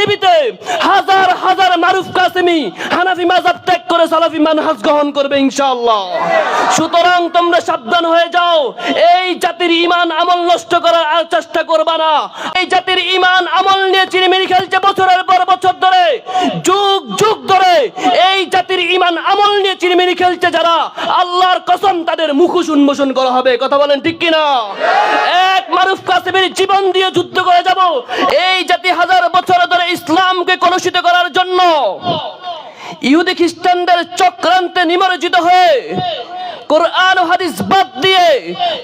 পৃথিবীতে হাজার হাজার মারুফ কাসেমি হানাফি মাজাব ত্যাগ করে সালাফি মানহাজ গ্রহণ করবে ইনশাআল্লাহ। সুতরাং তোমরা সাবধান হয়ে যাও। এই জাতির ইমান আমল নষ্ট করার আর চেষ্টা করবা না। এই জাতির ইমান আমল নিয়ে চিনিমিনি খেলছে বছরের পর বছর ধরে। যুগ যুগ ধরে এই জাতির ইমান আমল নিয়ে চিনিমিনি খেলছে যারা। আল্লাহর কসম তাদের মুখোশ উন্মোচন করা হবে। কথা বলেন ঠিক কিনা? এক মারুফ কাসেমের জীবন দিয়ে যুদ্ধ করে যাব। এই জাতি হাজার বছর ধরে ইসলামকে কলুষিত করার জন্য। ইহুদি খ্রিস্টানদের চক্রান্তে নিমজ্জিত হয়ে কোরআন ও হাদিস বাদ দিয়ে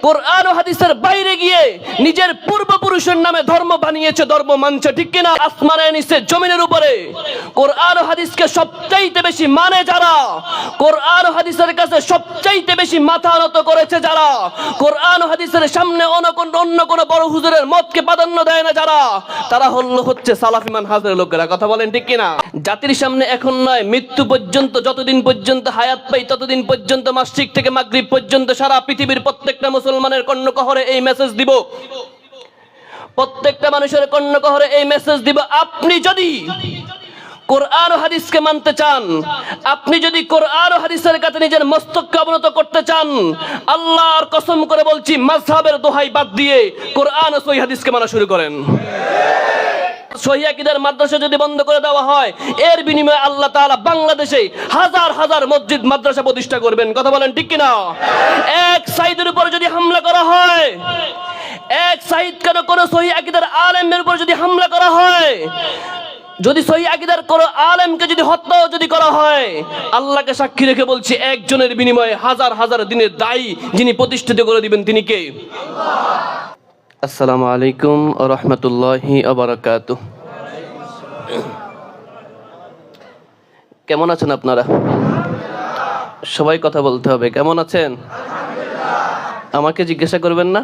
কোরআন ও হাদিসের বাইরে গিয়ে নিজের পূর্বপুরুষের নামে ধর্ম বানিয়েছে, ধর্ম মানছে, ঠিক কিনা? আসমানের নিচে, জমিনের উপরে। কোরআন ও হাদিসকে সবচাইতে বেশি মানে যারা? কোরআন ও হাদিসের কাছে সবচাইতে বেশি মাথা নত করেছে যারা? কোরআন ও হাদিসের সামনে অন্য কোন অন্য কোন বড় হুজুরের মতকে প্রাধান্য দেয় না যারা? তারা হল হচ্ছে সালাফিমান হাজের লোকেরা। কথা বলেন ঠিক কিনা? জাতির সামনে এখন নয় মৃত্যু পর্যন্ত, যতদিন পর্যন্ত হায়াত পাই, ততদিন পর্যন্ত মাসিক থেকে মাগরিব পর্যন্ত সারা পৃথিবীর প্রত্যেকটা মুসলমানের কর্ণকহরে এই মেসেজ দিব। প্রত্যেকটা মানুষের কর্ণকহরে এই মেসেজ দিব, আপনি যদি কোরআন হাদিসকে মানতে চান। আপনি যদি কোরআন হাদিসের কাছে নিজের মস্তককে অবনত করতে চান, আল্লাহর কসম করে বলছি, মাযহাবের দোহাই বাদ দিয়ে কোরআন ও সহি হাদিসকে মানা শুরু করেন। সহিয়াকিদের মাদ্রাসা যদি বন্ধ করে দেওয়া হয়, এর বিনিময়ে আল্লাহ তাআলা বাংলাদেশে হাজার হাজার মসজিদ, মাদ্রাসা প্রতিষ্ঠা করবেন। কথা বলেন ঠিক কিনা? এক সাইদের উপর যদি হামলা করা হয়, এক সাইদ কেন কোন সহি আকিদার আলেমের উপর যদি হামলা করা হয় যদি সহি আকিদার কোন আলেমকে যদি হত্যা যদি করা হয়, আল্লাহকে সাক্ষী রেখে বলছি, একজনের বিনিময়ে হাজার হাজার দিনের দায়ী যিনি প্রতিষ্ঠিত করে দিবেন তিনি কে? আসসালামু আলাইকুম রহমতুল্লাহি আবরাকাত কেমন আছেন আপনারা? সবাই কথা বলতে হবে, কেমন আছেন? আমাকে জিজ্ঞাসা করবেন না?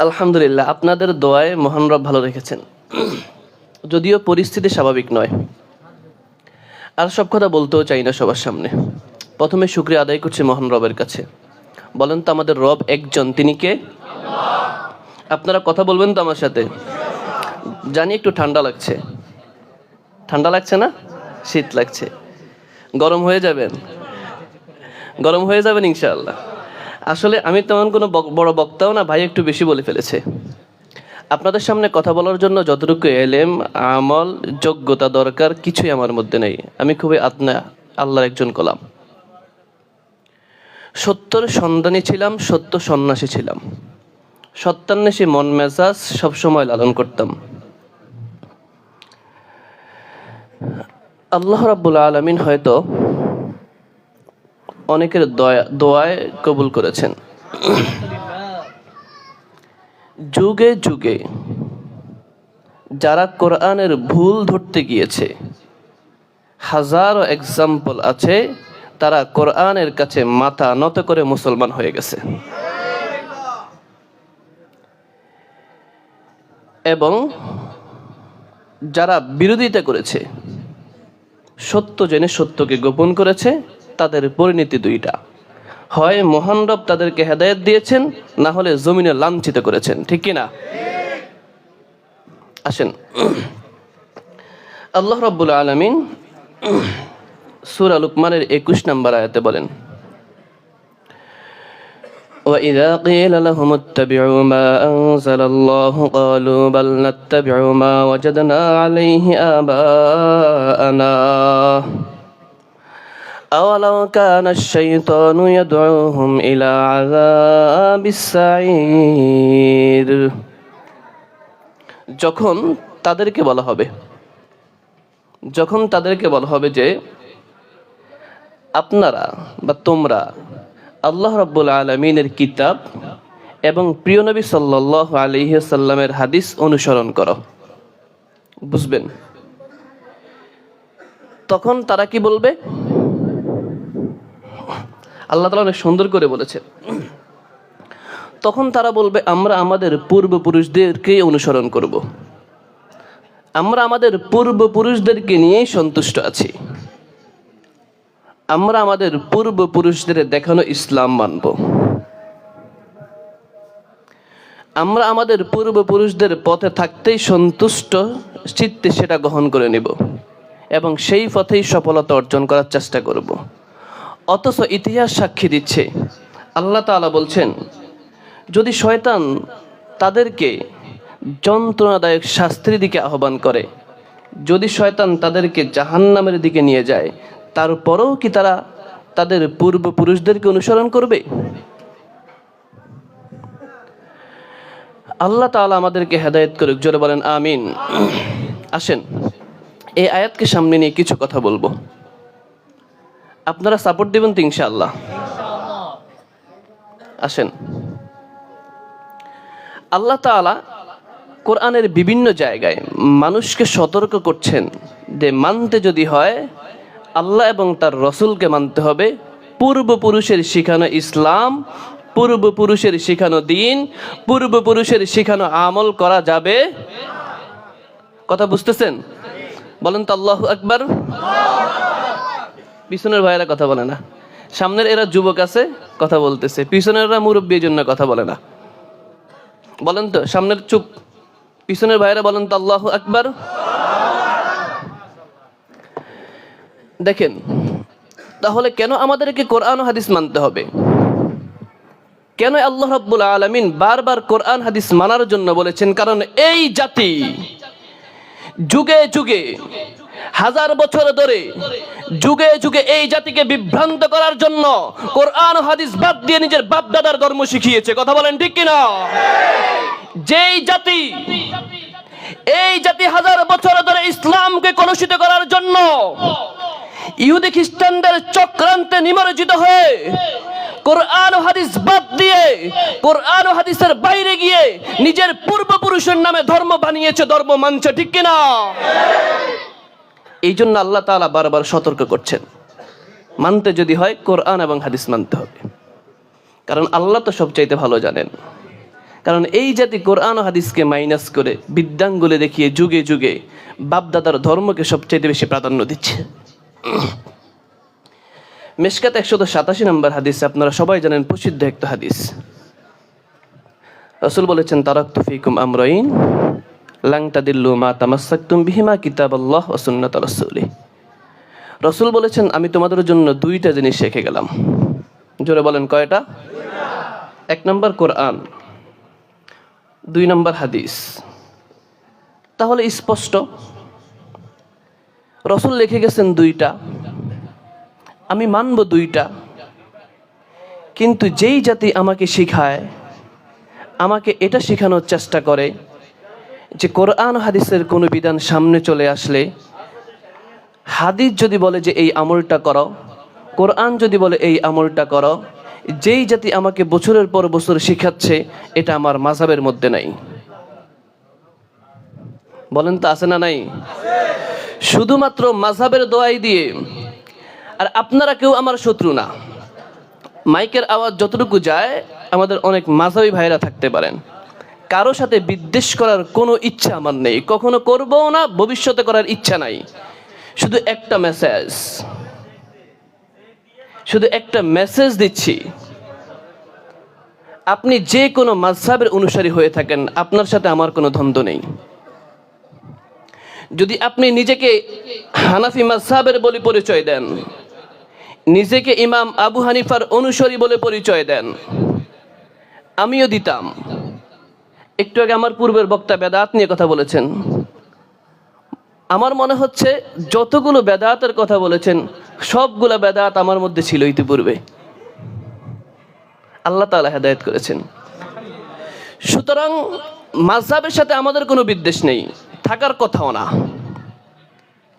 আলহামদুলিল্লাহ, আপনাদের দোয়ায় মহান রব ভালো রেখেছেন। যদিও পরিস্থিতি স্বাভাবিক নয়। আর সব কথা বলতেও চাই না সবার সামনে। প্রথমে শুক্রিয়া আদায় করছি মহান রবের কাছে। বলেন তো আমাদের রব একজন, তিনি কে? আপনারা কথা বলবেন তো আমার সাথে। জানি একটু ঠান্ডা লাগছে। ঠান্ডা লাগছে না? শীত লাগছে। গরম হয়ে যাবেন। গরম হয়ে যাবেন ইনশাআল্লাহ। আসলে আমি তেমন কোনো বড় বক্তাও না, ভাই একটু বেশি বলে ফেলেছে। আপনাদের সামনে কথা বলার জন্য যতটুকু এলেম, আমল, যোগ্যতা দরকার, কিছুই আমার মধ্যে নেই। আমি খুবই আত্মা আল্লাহর একজন কলাম সত্যর সন্ধানী ছিলাম, সত্য সন্ন্যাসী ছিলাম। সত্যান্বেষী মন মেজাজ সবসময় লালন করতাম। আল্লাহ রাব্বুল আলমিন হয়তো অনেকের দয়া দোয়ায় কবুল করেছেন। যুগে যুগে যারা কোরআনের ভুল ধরতে গিয়েছে, হাজারো এক্সাম্পল আছে, তারা কোরআনের কাছে মাথা নত করে মুসলমান হয়ে গেছে। এবং যারা বিরোধিতা করেছে, সত্য জেনে সত্যকে গোপন করেছে তাদের পরিণতি দুইটা হয় মহান রব তাদেরকে হেদায়েত দিয়েছেন না হলে জমিনে লাঞ্ছিত করেছেন ঠিক কি না আসেন আল্লাহ রব্বুল আলমিন সুরা লুকমানের একুশ নম্বর আয়াতে বলেন وإذا قيل لهم اتبعوا ما أنزل الله قالوا بل نتبع ما وجدنا عليه آباءنا أولو كان الشيطان يدعوهم إلى عذاب السعير যখন তাদেরকে বলা হবে যখন তাদেরকে বলা হবে যে আপনারা বা তোমরা আল্লাহ রাব্বুল আলমিনের কিতাব এবং প্রিয় নবী সাল্লাহ আলহিসাল্লামের হাদিস অনুসরণ করো বুঝবেন তখন তারা কি বলবে আল্লাহ তালা অনেক সুন্দর করে বলেছে। তখন তারা বলবে, আমরা আমাদের পূর্বপুরুষদেরকে অনুসরণ করব। আমরা আমাদের পূর্বপুরুষদেরকে নিয়েই সন্তুষ্ট আছি। আমরা আমাদের পূর্বপুরুষদের দেখানো ইসলাম মানব। আমরা আমাদের পূর্বপুরুষদের পথে থাকতেই সন্তুষ্ট, চিত্তে সেটা গ্রহণ করে নেব এবং সেই পথেই সফলতা অর্জন করার চেষ্টা করব। অথচ ইতিহাস সাক্ষী দিচ্ছে। আল্লাহ তাআলা বলছেন, যদি শয়তান তাদেরকে যন্ত্রণাদায়ক শাস্তির দিকে আহ্বান করে, যদি শয়তান তাদেরকে জাহান্নামের দিকে নিয়ে যায়, তারপরেও কি তারা তাদের পূর্বপুরুষদেরকে অনুসরণ করবে? আল্লাহ তাআলা আমাদেরকে হেদায়েত করুক, জোরে বলেন, আমিন। আসেন, এই আয়াতকে সামনে নিয়ে কিছু কথা বলব। আপনারা সাপোর্ট দেবেন তো ইনশাআল্লাহ। আসেন। আল্লাহ তাআলা কোরআনের বিভিন্ন জায়গায় মানুষকে সতর্ক করছেন যে মানতে যদি হয়, আল্লাহ এবং তার রসুলকে মানতে হবে। পূর্বপুরুষের শিখানো ইসলাম, পূর্বপুরুষের শিখানো দিন, পূর্বপুরুষের শিখানো আমল করা যাবে। কথা বুঝতেছেন? বলেন তো আল্লাহ আকবার। পিছনের ভাইয়েরা কথা বলে না। সামনের এরা যুবক আছে, কথা বলতেছে। পিছনেররা মুরব্বীর জন্য কথা বলে না। বলেন তো, সামনের চুপ। পিছনের ভাইয়েরা বলেন তো, আল্লাহ আকবার। দেখেন, তাহলে কেন আমাদেরকে কোরআন হাদিস মানতে হবে? কেন আল্লাহ রাব্বুল আলামিন বারবার কোরআন, হাদিস মানার জন্য বলেছেন? কারণ এই জাতি যুগে যুগে হাজার বছর ধরে যুগে যুগে এই জাতিকে বিভ্রান্ত করার জন্য কোরআন হাদিস বাদ দিয়ে নিজের বাপ দাদার ধর্ম শিখিয়েছে। কথা বলেন ঠিক কিনা? যেই জাতি, এই জাতি হাজার বছর ধরে ইসলামকে কলুষিত করার জন্য ইহুদি খ্রিস্টানদের চক্রান্তে নিমজ্জিত হয়ে কোরআন হাদিস বাদ দিয়ে কোরআন হাদিসের বাইরে গিয়ে নিজের পূর্বপুরুষের নামে ধর্ম বানিয়েছে, ধর্ম মানছে, ঠিক কিনা? এই জন্য আল্লাহ তাআলা বারবার সতর্ক করছেন। মানতে যদি হয় কোরআন এবং হাদিস মানতে হবে। কারণ আল্লাহ তো সবচাইতে ভালো জানেন। কারণ এই জাতি কোরআন ও হাদিসকে মাইনাস করে বিদ্যাঙ্গুলে দেখিয়ে যুগে যুগে বাপদাদার ধর্মকে সবচাইতে বেশি প্রাধান্য দিচ্ছে। মেশকাত একশত সাতাশি নম্বর হাদিস, আপনারা সবাই জানেন প্রসিদ্ধ একটা হাদিস। রসুল বলেছেন তারাক তুফিকুম আমরাইন। মা কিতাব আল্লাহ রসুলি বলেছেন, আমি তোমাদের জন্য দুইটা জিনিস রেখে গেলাম। জোরে বলেন, কয়টা? এক নম্বর কোরআন, দুই নম্বর হাদিস। তাহলে স্পষ্ট, রসুল লিখে গেছেন দুইটা, আমি মানব দুইটা, কিন্তু যেই জাতি আমাকে শিখায়, আমাকে এটা শেখানোর চেষ্টা করে যে কোরআন হাদিসের কোনো বিধান সামনে চলে আসলে, হাদিস যদি বলে যে এই আমলটা করো, কোরআন যদি বলে এই আমলটা করো, যেই জাতি আমাকে বছরের পর বছর শিখাচ্ছে, এটা আমার মাঝাবের মধ্যে নাই। বলেন তো আছে না নাই? শুধুমাত্র মাঝাবের দোয়াই দিয়ে, আর আপনারা কেউ আমার শত্রু না। মাইকের আওয়াজ যতটুকু যায়, আমাদের অনেক মাঝাবি ভাইরা থাকতে পারেন। কারও সাথে বিদ্বেষ করার কোনো ইচ্ছা আমার নেই। কখনো করবও না, ভবিষ্যতে করার ইচ্ছা নাই। শুধু একটা মেসেজ শুধু একটা মেসেজ দিচ্ছি। আপনি যে কোনো মাঝহাবের অনুসারী হয়ে থাকেন, আপনার সাথে আমার কোনো দ্বন্দ্ব নেই। যদি আপনি নিজেকে হানাফি মাঝহাবের বলে পরিচয় দেন, নিজেকে ইমাম আবু হানিফার অনুসারী বলে পরিচয় দেন, আমিও দিতাম। একটু আগে আমার পূর্বের বক্তা বেদাত নিয়ে কথা বলেছেন। আমার মনে হচ্ছে যতগুলো বেদাতের কথা বলেছেন, সবগুলো বেদাত আমার মধ্যে ছিল ইতিপূর্বে। আল্লাহ তাআলা হেদায়েত করেছেন। সুতরাং মাঝহাবের সাথে আমাদের কোনো বিদ্বেষ নেই, থাকার কথাও না।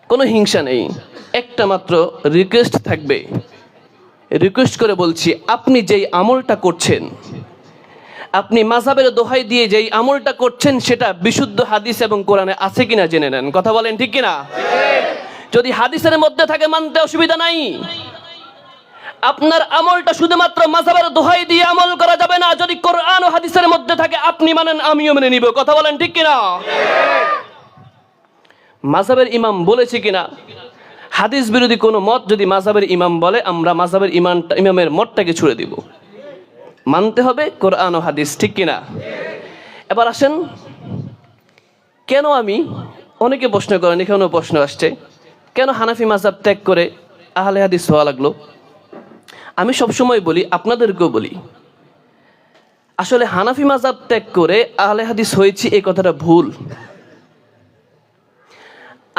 কোনো হিংসা নেই। একটা মাত্র রিকোয়েস্ট থাকবে। রিকোয়েস্ট করে বলছি, আপনি যেই আমলটা করছেন আপনি মাঝাবের দোহাই দিয়ে যেই আমলটা করছেন সেটা বিশুদ্ধ হাদিস এবং কোরআনে আছে কিনা জেনে নেন। কথা বলেন ঠিক কিনা? যদি হাদিসের মধ্যে থাকে মানতে অসুবিধা নাই। আপনার আমলটা শুধুমাত্র মাঝাবের দোহাই দিয়ে আমল করা যাবে না। যদি কোরআন ও হাদিসের মধ্যে থাকে, আপনি মানেন, আমিও মেনে নিব। কথা বলেন ঠিক কিনা? মাঝাবের ইমাম বলেছে কিনা? হাদিস বিরোধী কোনো মত যদি মাঝাবের ইমাম বলে, আমরা মাঝাবের ইমান ইমামের মতটাকে ছুড়ে দিব। মানতে হবে কোরআন ও হাদিস, ঠিক কিনা? এবার আসেন, কেন আমি, অনেকে প্রশ্ন করেন, এখানেও প্রশ্ন আসছে, কেন হানাফি মাজাব ত্যাগ করে আহলে হাদিস হওয়া লাগল? আমি সবসময় বলি, আপনাদেরকেও বলি, আসলে হানাফি মাজাব ত্যাগ করে আহলে হাদিস হয়েছি এই কথাটা ভুল।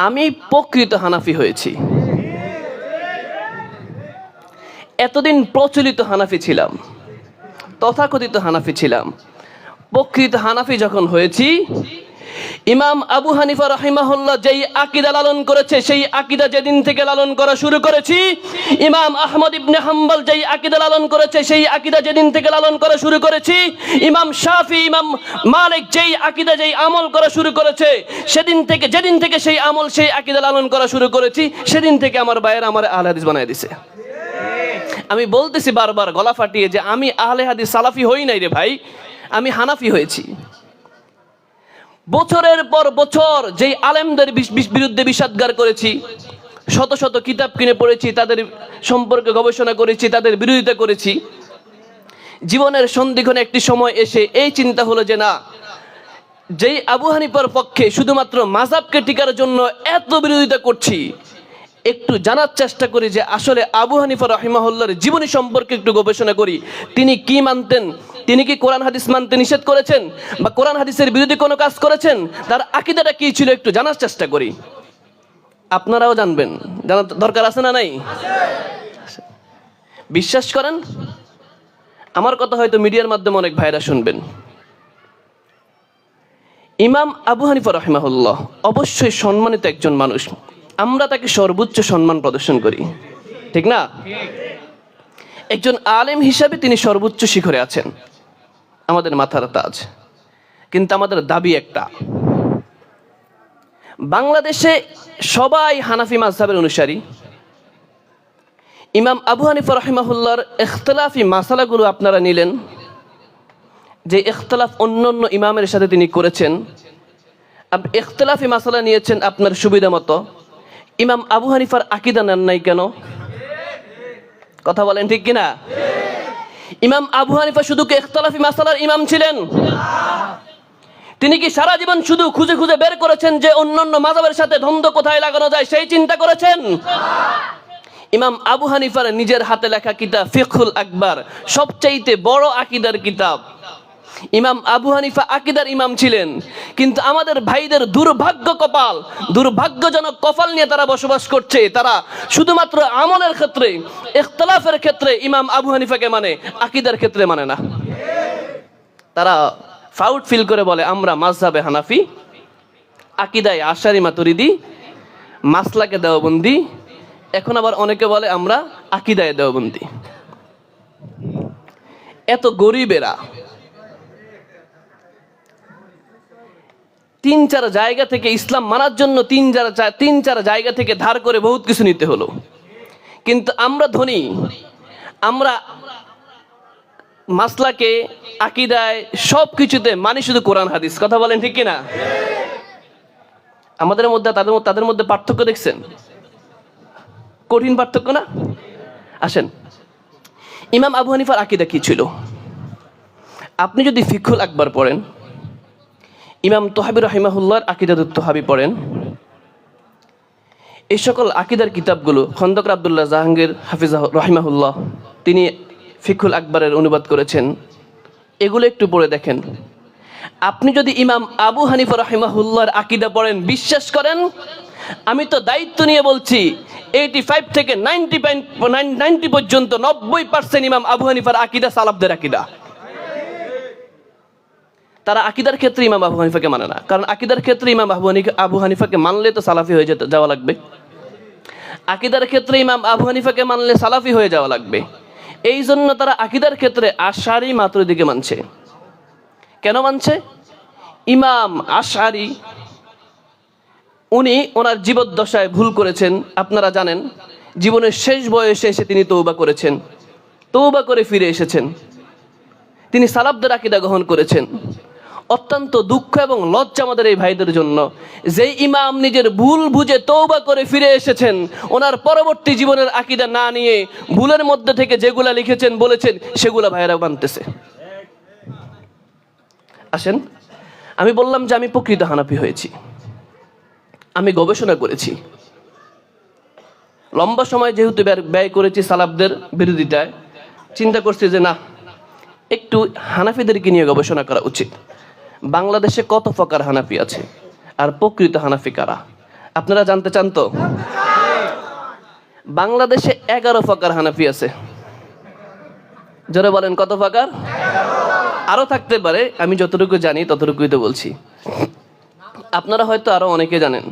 আমি প্রকৃত হানাফি হয়েছি। এতদিন প্রচলিত হানাফি ছিলাম। তথাকথিত হানাফি ছিলাম। প্রকৃত হানাফি যখন হয়েছি, ইমাম আবু হানিফা রহিমাহুল্লাহ যেই আকিদা লালন করেছে, সেই আকিদা যেদিন থেকে লালন করা শুরু করেছি, ইমাম আহমদ ইবনে হাম্বল যেই আকিদা লালন করেছে, সেই আকিদা যেদিন থেকে লালন করা শুরু করেছি, ইমাম শাফি, ইমাম মালিক যেই আকিদা যেই আমল করা শুরু করেছে, সেদিন থেকে, যেদিন থেকে সেই আমল, সেই আকিদা লালন করা শুরু করেছি, সেদিন থেকে আমার ভাইয়ের আমার আল হাদিস বানাই দিছে। আমি বলতেছি বারবার, গলা ফাটিয়ে যে আমি আহলে হাদিস সালাফি হই নাই রে ভাই, আমি হানাফি হয়েছি। বছরের পর বছর যেই আলেমদের বিরুদ্ধে বিষাদগার করেছি, শত শত কিতাব কিনে পড়েছি, তাদের সম্পর্কে গবেষণা করেছি, তাদের বিরোধিতা করেছি, জীবনের সন্ধিক্ষণে একটি সময় এসে এই চিন্তা হলো যে না, যেই আবু হানিফার পক্ষে শুধুমাত্র মাজাবকে টিকার জন্য এত বিরোধিতা করছি একটু জানার চেষ্টা করি যে আসলে আবু হানিফা রহিমাহুল্লার জীবনী সম্পর্কে একটু গবেষণা করি। তিনি কি মানতেন? তিনি কি কোরআন হাদিস মানতে নিষেধ করেছেন? বা কোরআন হাদিসের বিরোধী কোনো কাজ করেছেন? তার আকিদাটা কি ছিল একটু জানার চেষ্টা করি। আপনারাও জানবেন। জানার দরকার আছে না নাই? বিশ্বাস করেন? আমার কথা হয়তো মিডিয়ার মাধ্যমে অনেক ভাইরা শুনবেন। ইমাম আবু হানিফা রহিমাহুল্লাহ অবশ্যই সম্মানিত একজন মানুষ। আমরা তাকে সর্বোচ্চ সম্মান প্রদর্শন করি। ঠিক না? একজন আলেম হিসাবে তিনি সর্বোচ্চ শিখরে আছেন। আমাদের মাথার তাজ। কিন্তু আমাদের দাবি একটা। বাংলাদেশে সবাই হানাফি মাযহাবের অনুসারী। ইমাম আবু হানিফা রহিমাহুল্লাহর ইখতলাফি মাসালাগুলো আপনারা নিলেন। যে ইখতলাফ অন্য অন্য ইমামের সাথে তিনি করেছেন। এখতলাফি মাসালা নিয়েছেন আপনার সুবিধা মতো। ইমাম আবু হানিফার আকিদা নেন নাই কেন? কথা বলেন ঠিক কিনা? ইমাম আবু হানিফা শুধু কি মাসালার ইমাম ছিলেন? তিনি কি সারা জীবন শুধু খুঁজে খুঁজে বের করেছেন যে অন্যান্য মাজাবের সাথে দ্বন্দ্ব কোথায় লাগানো যায় সেই চিন্তা করেছেন? ইমাম আবু হানিফার নিজের হাতে লেখা কিতাব ফিখুল আকবার, সবচাইতে বড় আকিদার কিতাব। ইমাম আবু হানিফা আকিদার ইমাম ছিলেন। কিন্তু আমাদের ভাইদের দুর্ভাগ্য কপাল, দুর্ভাগ্যজনক কপাল নিয়ে তারা বসবাস করছে। তারা শুধুমাত্র আমলের ক্ষেত্রে, ইখতলাফের ক্ষেত্রে ইমাম আবু হানিফাকে মানে আকিদার ক্ষেত্রে মানে না। তারা ফাউট ফিল করে বলে, আমরা মাঝহাবে হানাফি, আকিদায় আশারি মাতুরিদি, মাসলাকে দেওবন্দি, এখন আবার অনেকে বলে, আমরা আকিদায় দেওবন্দি। এত গরিবেরা তিন চার জায়গা থেকে ইসলাম মানার জন্য তিন চার তিন চার জায়গা থেকে ধার করে বহুত কিছু নিতে হলো। কিন্তু আমরা ধনী, আমরা মাসলাকে, আকিদায় সব কিছুতে মানি শুধু কোরআন, হাদিস। কথা বলেন ঠিক কিনা? আমাদের মধ্যে, তাদের তাদের মধ্যে পার্থক্য দেখছেন? কঠিন পার্থক্য না? আসেন। ইমাম আবু হানিফার আকিদা কি ছিল? আপনি যদি ফিকুল আকবর পড়েন ইমাম তোহাবি রহিমাহুল্লাহর আকিদাদুত তোহাবি পড়েন। এই সকল আকিদার কিতাবগুলো খন্দকর আবদুল্লাহ জাহাঙ্গীর হাফিজ রহিমাহুল্লাহ তিনি ফিকুল আকবরের অনুবাদ করেছেন। এগুলো একটু পড়ে দেখেন। আপনি যদি ইমাম আবু হানিফা রহিমাহুল্লাহর আকিদা পড়েন, বিশ্বাস করেন? আমি তো দায়িত্ব নিয়ে বলছি এইটি ফাইভ থেকে নাইনটি নাইনটি পর্যন্ত নব্বই পার্সেন্ট ইমাম আবু হানিফার আকিদা সালাবদের আকিদা। তারা আকিদার ক্ষেত্রে ইমাম আবু হানিফাকে মানে না। কারণ আকিদার ক্ষেত্রে ইমাম আবু আবু হানিফাকে মানলে তো সালাফি হয়ে যেতে যাওয়া লাগবে। আকিদার ক্ষেত্রে ইমাম আবু হানিফাকে মানলে সালাফি হয়ে যাওয়া লাগবে। এই জন্য তারা আকিদার ক্ষেত্রে আশারি মাত্র দিকে মানছে। কেন মানছে? ইমাম আশারি, উনি ওনার জীবদ্দশায় ভুল করেছেন, আপনারা জানেন। জীবনের শেষ বয়সে এসে তিনি তৌবা করেছেন। তৌবা করে ফিরে এসেছেন। তিনি সালাবদের আকিদা গ্রহণ করেছেন। অত্যন্ত দুঃখ এবং লজ্জা আমাদের এই ভাইদের জন্য। যে ইমাম নিজের ভুল বুঝে তৌবা করে ফিরে এসেছেন, ওনার পরবর্তী জীবনের আকিদা না নিয়ে ভুলের মধ্যে থেকে যেগুলা লিখেছেন, বলেছেন, সেগুলা ভাইয়েরা মানতেছে। আসেন, আমি বললাম যে আমি প্রকৃত হানাফি হয়েছি। আমি গবেষণা করেছি। লম্বা সময় যেহেতু ব্যয় করেছি সালাবদের বিরোধিতায়, চিন্তা করছি যে না, একটু হানাফিদেরকে নিয়ে গবেষণা করা উচিত। বাংলাদেশে কত প্রকার হানাফি আছে? আর প্রকৃত হানাফি কারা? আপনারা জানতে চান তো? বাংলাদেশে এগারো প্রকার হানাফি আছে। জোরে বলেন, কত প্রকার আরও থাকতে পারে, আমি যতটুকু জানি ততটুকুই তো বলছি। আপনারা হয়তো আরও অনেকে জানেন।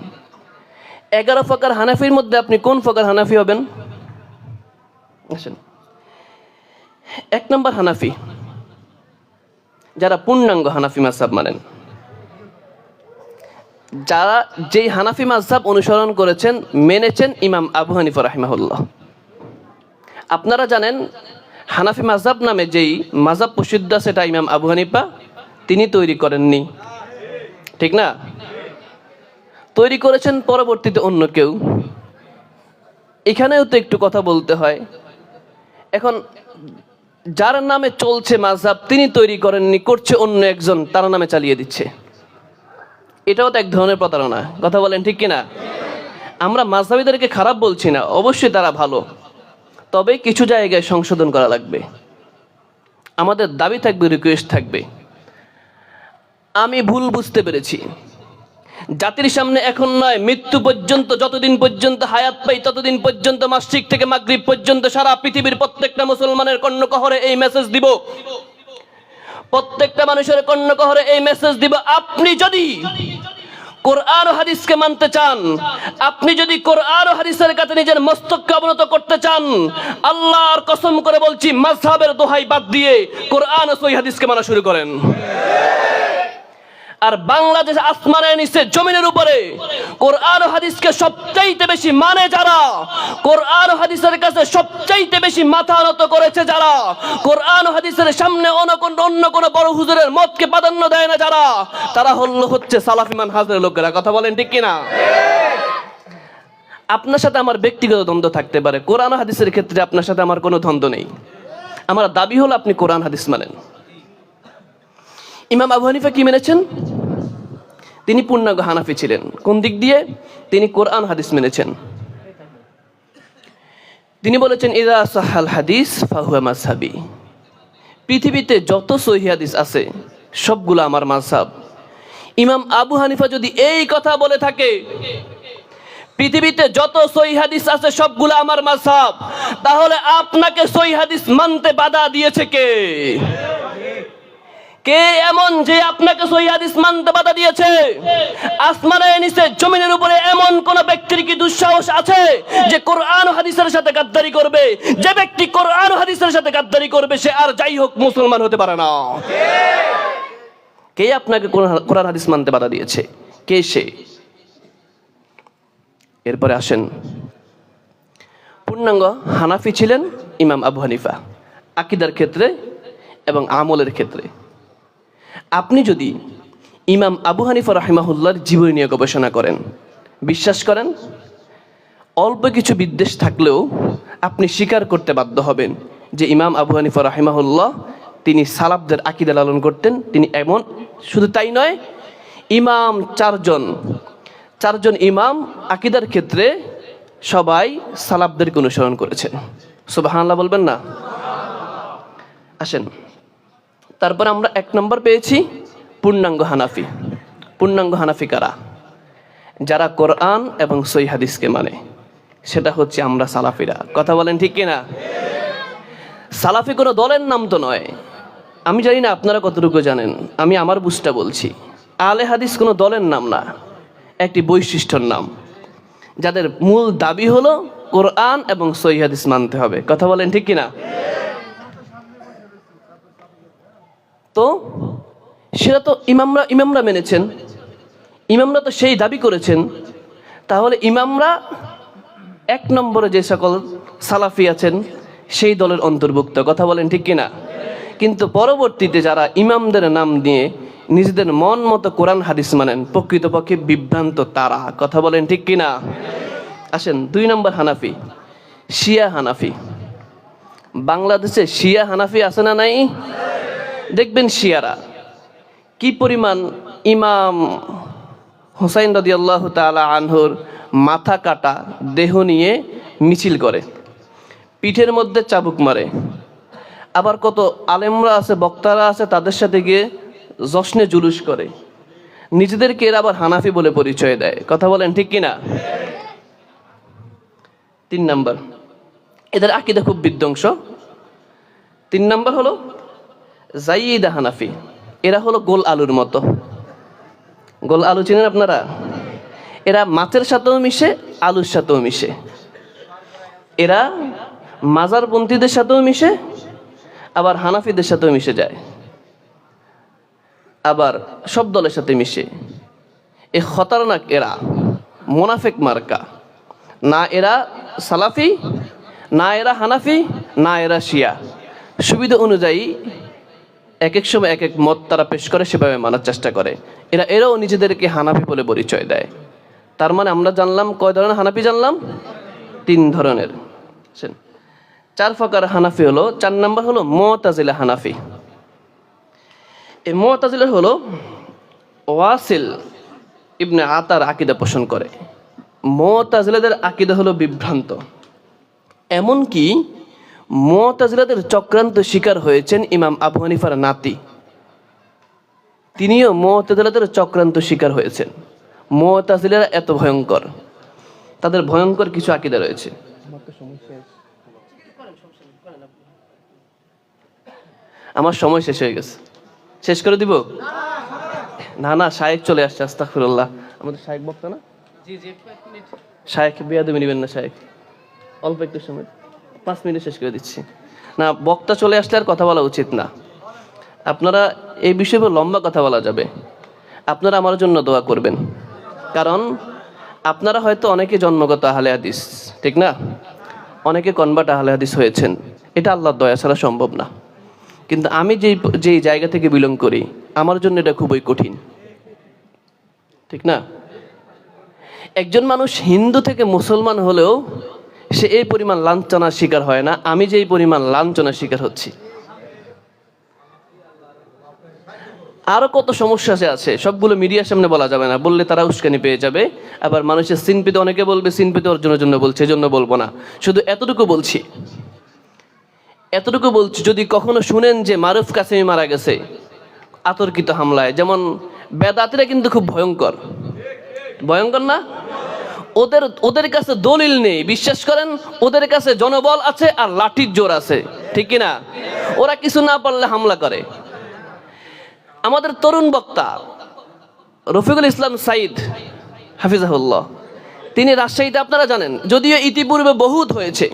এগারো প্রকার হানাফির মধ্যে আপনি কোন প্রকার হানাফি হবেন? এক নম্বর হানাফি। যারা পূর্ণাঙ্গ হানাফি মাসাব মানেন। যারা যেই হানাফি মাযহাব অনুসরণ করেছেন, মেনেছেন ইমাম আবু হানিফা রাহিমাহুল্লাহ। আপনারা জানেন, হানাফি মাযহাব নামে যেই মাজাব প্রসিদ্ধ সেটা ইমাম আবু হানিফা, তিনি তৈরি করেননি। ঠিক না? তৈরি করেছেন পরবর্তীতে অন্য কেউ। এখানেও তো একটু কথা বলতে হয়। এখন যার নামে চলছে মাযহাব, তিনি তৈরি করেননি, করছে অন্য একজন, তার নামে চালিয়ে দিচ্ছে। এটাও তো এক ধরনের প্রতারণা, কথা বলেন ঠিক কিনা? আমরা মাঝহাবিদেরকে খারাপ বলছি না, অবশ্যই তারা ভালো। তবে কিছু জায়গায় সংশোধন করা লাগবে। আমাদের দাবি থাকবে রিকোয়েস্ট থাকবে। আমি ভুল বুঝতে পেরেছি। জাতির সামনে এখন নয়, মৃত্যু পর্যন্ত, যতদিন পর্যন্ত হায়াত পাই, ততদিন পর্যন্ত মাসিক থেকে মাগরিব পর্যন্ত সারা পৃথিবীর প্রত্যেকটা মুসলমানের কর্ণকহরে এই মেসেজ দিব। প্রত্যেকটা মানুষের কর্ণকহরে এই মেসেজ দিব, আপনি যদি কোরআন হাদিসকে মানতে চান, আপনি যদি কোরআন হাদিসের কাছে নিজের মস্তককে অবনত করতে চান, আল্লাহর কসম করে বলছি, মাযহাবের দোহাই বাদ দিয়ে কোরআন ও হাদিসকে মানা শুরু করেন। আর বাংলাদেশ আসমানের নিচে, জমিনের উপরে। কোরআন হাদিসকে সবচাইতে বেশি মানে যারা? কোরআন হাদিসের কাছে সবচাইতে বেশি মাথা নত করেছে যারা? কোরআন হাদিসের সামনে অন্য কোন বড় হুজুরের মতকে প্রাধান্য দেয় না যারা? তারা হল হচ্ছে সালাফিমান হাজরের লোকেরা। কথা বলেন ঠিক কিনা? আপনার সাথে আমার ব্যক্তিগত দ্বন্দ্ব থাকতে পারে। কোরআন হাদিসের ক্ষেত্রে আপনার সাথে আমার কোনো দ্বন্দ্ব নেই। আমার দাবি হলো আপনি কোরআন, হাদিস মানেন। ইমাম আবু হানিফা কি মেনেছেন? তিনি পূর্ণাঙ্গ হানাফি ছিলেন। কোন দিক দিয়ে? তিনি কোরআন, হাদিস মেনেছেন। তিনি বলেছেন, ইদা সাহাল হাদিস ফাহুয়া মাযহাবি। পৃথিবীতে যত সহি হাদিস আছে, সবগুলো আমার মাযহাব। ইমাম আবু হানিফা যদি এই কথা বলে থাকে, পৃথিবীতে যত সহি হাদিস আছে, সবগুলো আমার মাযহাব। তাহলে আপনাকে সহি হাদিস মানতে বাধা দিয়েছে কে? কে এমন যে আপনাকে সহি হাদিস মানতে বাধা দিয়েছে? আসমানের নিচে জমিনের উপরে এমন কোন ব্যক্তির কি দুঃসাহস আছে যে কোরআন হাদিসের সাথে গাদ্দারি করবে? যে ব্যক্তি কোরআন হাদিসের সাথে গাদ্দারি করবে, সে আর যাই হোক মুসলমান হতে পারে না। কে আপনাকে কোরআন হাদিস মানতে বাধা দিয়েছে? কে সে? এরপরে আসেন। পূর্ণাঙ্গ হানাফি ছিলেন ইমাম আবু হানিফা, আকিদার ক্ষেত্রে এবং আমলের ক্ষেত্রে। আপনি যদি ইমাম আবু হানিফা রাহিমাহুল্লার জীবনী নিয়ে গবেষণা করেন, বিশ্বাস করেন, অল্প কিছু বিদ্বেষ থাকলেও আপনি স্বীকার করতে বাধ্য হবেন যে ইমাম আবু হানিফা রাহিমাহুল্লাহ তিনি সালাবদের আকিদা লালন করতেন, তিনি এমন, শুধু তাই নয়, ইমাম চারজন চারজন ইমাম আকিদার ক্ষেত্রে সবাই সালাবদেরকে অনুসরণ করেছেন। সুবাহান্লাহ বলবেন না? আসেন। তারপর আমরা এক নম্বর পেয়েছি পূর্ণাঙ্গ হানাফি। পূর্ণাঙ্গ হানাফি কারা? যারা কোরআন এবং সই হাদিসকে মানে। সেটা হচ্ছে আমরা সালাফিরা। কথা বলেন ঠিক কিনা? সালাফি কোনো দলের নাম তো নয়। আমি জানি না আপনারা কতটুকু জানেন। আমি আমার বুঝটা বলছি। আলে হাদিস কোনো দলের নাম না। একটি বৈশিষ্ট্যর নাম। যাদের মূল দাবি হলো কোরআন এবং সই হাদিস মানতে হবে। কথা বলেন ঠিক কিনা? তো সেটা তো ইমামরা ইমামরা মেনেছেন। ইমামরা তো সেই দাবি করেছেন। তাহলে ইমামরা এক নম্বরে যে সকল সালাফি আছেন, সেই দলের অন্তর্ভুক্ত। কথা বলেন ঠিক কিনা? কিন্তু পরবর্তীতে যারা ইমামদের নাম দিয়ে নিজেদের মন মতো কোরআন, হাদিস মানেন, প্রকৃতপক্ষে বিভ্রান্ত তারা। কথা বলেন ঠিক কিনা? আসেন, দুই নম্বর হানাফি, শিয়া হানাফি। বাংলাদেশে শিয়া হানাফি আছে না নাই? দেখবেন শিয়ারা, কি পরিমাণ ইমাম হুসাইন রদি আল্লাহ তালা আনহুর মাথা কাটা দেহ নিয়ে মিছিল করে, পিঠের মধ্যে চাবুক মারে। আবার কত আলেমরা আছে, বক্তারা আছে, তাদের সাথে গিয়ে জশ্নে জুলুস করে। নিজেদেরকে এরা আবার হানাফি বলে পরিচয় দেয়। কথা বলেন ঠিক কিনা? তিন নাম্বার, এদের আকিদা খুব বিধ্বংস। তিন নাম্বার হলো জাইদা হানাফি, এরা হলো গোল আলুর মতো। গোল আলু চিনেন আপনারা? এরা মাছের সাথেও মিশে, আলুর সাথেও মিশে। এরা মাজার মাজারপন্থীদের সাথেও মিশে, আবার হানাফিদের সাথেও মিশে যায়। আবার সব দলের সাথে মিশে। এ খতারনাক এরা, মোনাফেক মার্কা। না এরা সালাফি, না এরা হানাফি, না এরা শিয়া। সুবিধা অনুযায়ী এক এক সময় এক এক মত তারা পেশ করে, সেভাবে মানার চেষ্টা করে। এরা এরাও নিজেদেরকে হানাফি বলে পরিচয় দেয়। তার মানে আমরা জানলাম, কয় ধরনের হানাফি জানলাম? তিন ধরনের। চার প্রকার হানাফি হলো, চার নাম্বার হলো মতাজিলা হানাফি। এই মতাজিলা হলো ওয়াসিল ইবনে আতার আকিদা পোষণ করে। মতাজিলাদের আকিদা হলো বিভ্রান্ত। এমনকি মতাজিলাদের চক্রান্ত শিকার হয়েছেন ইমাম আবু হানিফার নাতি। তিনিও মতাজিলাদের চক্রান্ত শিকার হয়েছেন। মতাজিলারা এত ভয়ঙ্কর। তাদের ভয়ঙ্কর কিছু আকিদা রয়েছে। আমার সময় শেষ হয়ে গেছে। শেষ করে দিব? না না শায়েক চলে আসছে আস্তাগফিরুল্লাহ। আমাদের শায়েক বক্তা না? শায়েক বিয়া দেবে নেবেন না শায়েক। অল্প একটু সময়। পাঁচ মিনিট শেষ করে দিচ্ছি। না, বক্তা চলে আসলে আর কথা বলা উচিত না। আপনারা এই বিষয়ে লম্বা কথা বলা যাবে। আপনারা আমার জন্য দোয়া করবেন। কারণ আপনারা হয়তো অনেকে জন্মগত আহলে হাদিস, ঠিক না? অনেকে কনভার্ট আহলে হাদিস হয়েছেন। এটা আল্লাহর দয়া ছাড়া সম্ভব না। কিন্তু আমি যেই যেই জায়গা থেকে বিলং করি, আমার জন্য এটা খুবই কঠিন। ঠিক না? একজন মানুষ হিন্দু থেকে মুসলমান হলেও সে এই পরিমাণ লাঞ্ছনার শিকার হয় না, আমি যেই পরিমাণ লাঞ্ছনার শিকার হচ্ছি। আরও কত সমস্যা আছে সবগুলো মিডিয়ার সামনে বলা যাবে না। বললে তারা উস্কানি পেয়ে যাবে। আবার মানুষের সিন পেতে অনেকে বলবে, সিন পেতে অর্জনের জন্য বলছে, এজন্য বলব না। শুধু এতটুকু বলছি। এতটুকু বলছি, যদি কখনো শুনেন যে মারুফ কাসেমি মারা গেছে, আতর্কিত হামলায়, যেমন বেদাতিরা কিন্তু খুব ভয়ঙ্কর। ভয়ঙ্কর না? ওদের ওদের কাছে দলিল নেই। বিশ্বাস করেন, ওদের কাছে জনবল আছে আর লাঠির জোর আছে। ঠিক কি না ওরা কিছু না পারলে হামলা করে। আমাদের তরুণ বক্তা রফিকুল ইসলাম সাইদ হাফিজাহুল্লাহ, তিনি রাজশাহীতে আপনারা জানেন, যদিও ইতিপূর্বে বহুত হয়েছে।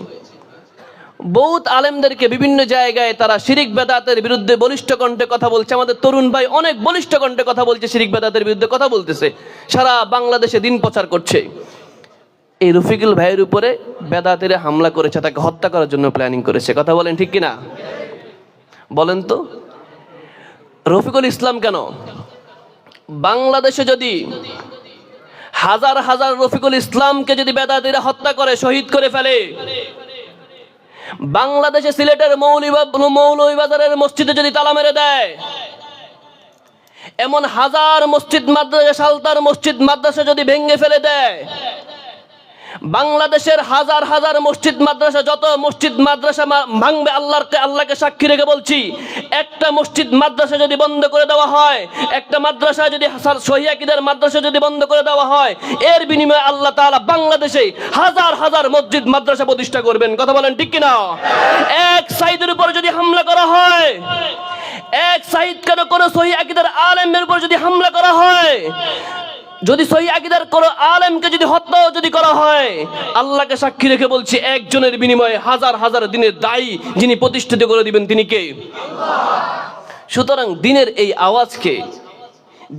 বহুত আলেমদেরকে বিভিন্ন জায়গায় তারা শিরিক বেদাতের বিরুদ্ধে বলিষ্ঠ কণ্ঠে কথা বলছে। আমাদের তরুণ ভাই অনেক বলিষ্ঠ কণ্ঠে কথা বলছে, শিরিক বেদাতের বিরুদ্ধে কথা বলতেছে। সারা বাংলাদেশে দিন প্রচার করছে। এই রফিকুল ভাইয়ের উপরে বেদাতের হামলা করেছে, তাকে হত্যা করার জন্য প্ল্যানিং করেছে। কথা বলেন ঠিক কিনা? বলেন তো। রফিকুল ইসলাম কেন? বাংলাদেশে যদি হাজার হাজার রফিকুল ইসলামকে যদি বেদাতিরা হত্যা করে, শহীদ করে ফেলে, বাংলাদেশে সিলেটের মৌলভীবাজারের মসজিদে যদি তালা মেরে দেয়, এমন হাজার মসজিদ মাদ্রাসা, সালতার মসজিদ মাদ্রাসা যদি ভেঙে ফেলে দেয় বাংলাদেশের হাজার হাজার মসজিদ মাদ্রাসা, যত মসজিদ মাদ্রাসা ভাঙবে আল্লাহকে আল্লাহকে সাক্ষী রেখে বলছি, একটা মসজিদ মাদ্রাসা যদি বন্ধ করে দেওয়া হয়, একটা মাদ্রাসা যদি সহিয়াকিদের মাদ্রাসা যদি বন্ধ করে দেওয়া হয়, এর বিনিময়ে আল্লাহ তাআলা বাংলাদেশে হাজার হাজার মসজিদ মাদ্রাসা প্রতিষ্ঠা করবেন। কথা বলেন ঠিক কিনা? এক সাইদের উপর যদি হামলা করা হয়, এক সাইদ কেন কোনো সহি আকিদার আলেমের উপর যদি হামলা করা হয় যদি সহি আকিদার কোনো আলেমকে যদি হত্যাও যদি করা হয়, আল্লাহকে সাক্ষী রেখে বলছি, একজনের বিনিময়ে হাজার হাজার দিনের দায়ী যিনি প্রতিষ্ঠিত করে দিবেন তিনি কে? সুতরাং দিনের এই আওয়াজকে,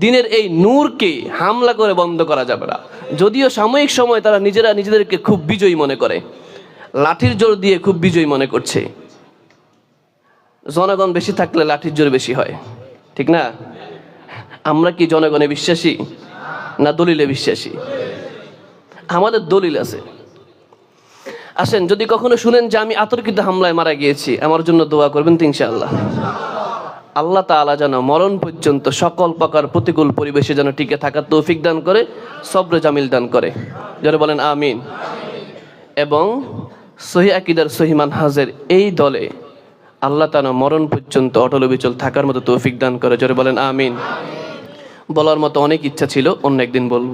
দিনের এই নূরকে হামলা করে বন্ধ করা যাবে না। যদিও সাময়িক সময় তারা নিজেরা নিজেদেরকে খুব বিজয়ী মনে করে, লাঠির জোর দিয়ে খুব বিজয়ী মনে করছে। জনগণ বেশি থাকলে লাঠির জোর বেশি হয়, ঠিক না? আমরা কি জনগণে বিশ্বাসী? না দলিলে বিশ্বাসী? আমাদের দলিল আছে। আসেন, যদি কখনো শুনেন যে আমি আতর্কিত হামলায় মারা গিয়েছি, আমার জন্য দোয়া করবেন তো ইনশাআল্লাহ। আল্লাহ তাআলা যেন মরণ পর্যন্ত সকল প্রকার প্রতিকূল পরিবেশে যেন টিকে থাকার তৌফিক দান করে, সব্র জামিল দান করে। যারা বলেন, আমিন। এবং সহি আকিদার সহি মানহাজের এই দলে আল্লাহ তাআলা মরণ পর্যন্ত অটল বিচল থাকার মতো তৌফিক দান করে। যারা বলেন, আমিন। বলার মতো অনেক ইচ্ছা ছিল, অন্য একদিন বলব।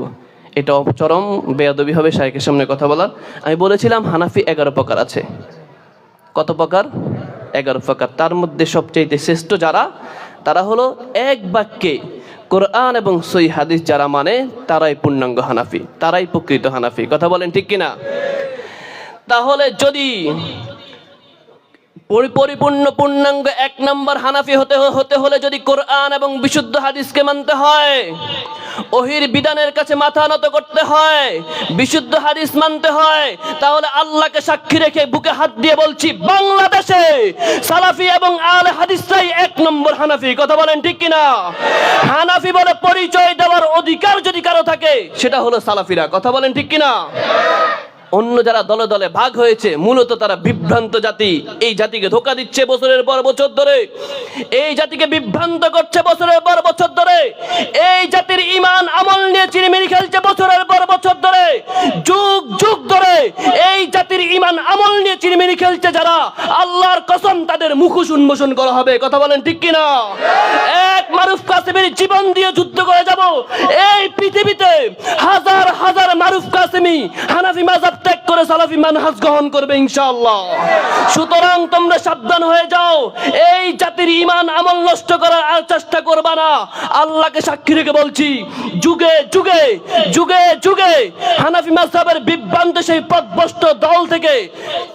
এটা চরম বেয়াদবি হবে শাইকের সামনে কথা বলার। আমি বলেছিলাম, হানাফি এগারো প্রকার আছে। কত প্রকার? এগারো প্রকার। তার মধ্যে সবচেয়ে শ্রেষ্ঠ যারা, তারা হলো এক বাক্যে কোরআন এবং সই হাদিস যারা মানে তারাই পূর্ণাঙ্গ হানাফি, তারাই প্রকৃত হানাফি। কথা বলেন ঠিক কিনা? তাহলে যদি পরিপূর্ণ পূর্ণাঙ্গ এক নম্বর হানাফি হতে হতে হলে যদি কোরআন এবং বিশুদ্ধ হাদিসকে মানতে হয়, ওহির বিধানের কাছে মাথা নত করতে হয়, বিশুদ্ধ হাদিস মানতে হয়, তাহলে আল্লাহকে সাক্ষী রেখে বুকে হাত দিয়ে বলছি, বাংলাদেশে সালাফি এবং আলে হাদিসরাই এক নম্বর হানাফি। কথা বলেন ঠিক কিনা? হানাফি বলে পরিচয় দেওয়ার অধিকার যদি কারও থাকে, সেটা হলো সালাফিরা। কথা বলেন ঠিক কিনা? অন্য যারা দলে দলে ভাগ হয়েছে, মূলত তারা বিভ্রান্ত জাতি। এই জাতিকে ধোকা দিচ্ছে বছরের পর বছর ধরে। এই জাতিকে বিভ্রান্ত করছে বছরের পর বছর ধরে। এই জাতির ইমান আমল নিয়ে চিনিমিনি খেলছে বছরের পর বছর ধরে যুগ যুগ ধরে এই জাতির ইমান আমল নিয়ে চিনিমিনি খেলছে যারা, আল্লাহর কসম তাদের মুখোশ উন্মোচন করা হবে। কথা বলেন ঠিক কিনা? এক মারুফ কাসেমের জীবন দিয়ে যুদ্ধ করে যাব। এই পৃথিবীতে হাজার হাজার মারুফ কাসেমি হানাফি মাযহাব ত্যাগ করে সালাফি মানহাজ গ্রহণ করবে ইনশাআল্লাহ। সুতরাং তোমরা সাবধান হয়ে যাও। এই জাতির ইমান আমল নষ্ট করার আর চেষ্টা করবা না। আল্লাহকে সাক্ষী রেখে বলছি, যুগে যুগে যুগে যুগে হানাফি মাযহাবের বিভ্রান্ত সেই পথভ্রষ্ট দল থেকে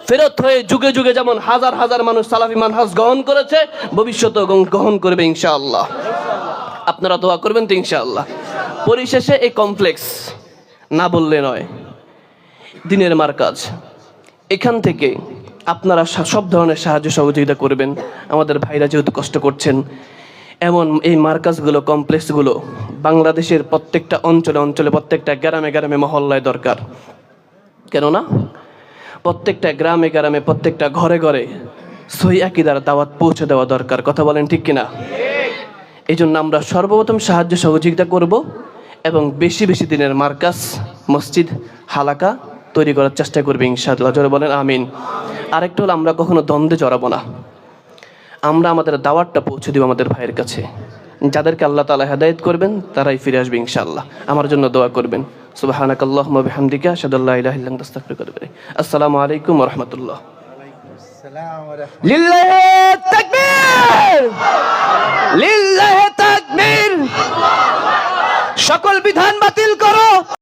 ফেরত হয়ে যুগে যুগে যেমন হাজার হাজার মানুষ সালাফি মানহাজ গ্রহণ করেছে, ভবিষ্যতেও গ্রহণ করবে ইনশাআল্লাহ। আপনারা দোয়া করবেন তো ইনশাআল্লাহ। পরিশেষে এই কমপ্লেক্স না বললে নয়, দিনের মার্কাজ। এখান থেকে আপনারা সব ধরনের সাহায্য সহযোগিতা করবেন। আমাদের ভাইরা যেহেতু কষ্ট করছেন, এমন এই মার্কাজগুলো, কমপ্লেক্সগুলো বাংলাদেশের প্রত্যেকটা অঞ্চলে অঞ্চলে প্রত্যেকটা গ্রামে গ্রামে মহল্লায় দরকার। কেননা প্রত্যেকটা গ্রামে গ্রামে, প্রত্যেকটা ঘরে ঘরে সহি আকিদার দাওয়াত পৌঁছে দেওয়া দরকার। কথা বলেন ঠিক কিনা? এই জন্য আমরা সর্বপ্রথম সাহায্য সহযোগিতা করব এবং বেশি বেশি দিনের মার্কাস মসজিদ হালাকা তৈরি করার চেষ্টা করবে ইনশাআল্লাহ। জোরে বলেন, আমিন। আরেকটা হলো আমরা কখনো দ্বন্দ্বে জড়াবো না। আমরা আমাদের দাওয়াতটা পৌঁছে দিব আমাদের ভাইয়ের কাছে। যাদেরকে আল্লাহ তালা হেদায়ত করবেন, তারাই ফিরে আসবে ইনশাআল্লাহ। আমার জন্য দোয়া করবেন। সুবাহানাক আল্লাহুম্মা বিহামদিকা আসসালামু আলাইকুম ওয়া রাহমাতুল্লাহ। সকল বিধান বাতিল করো।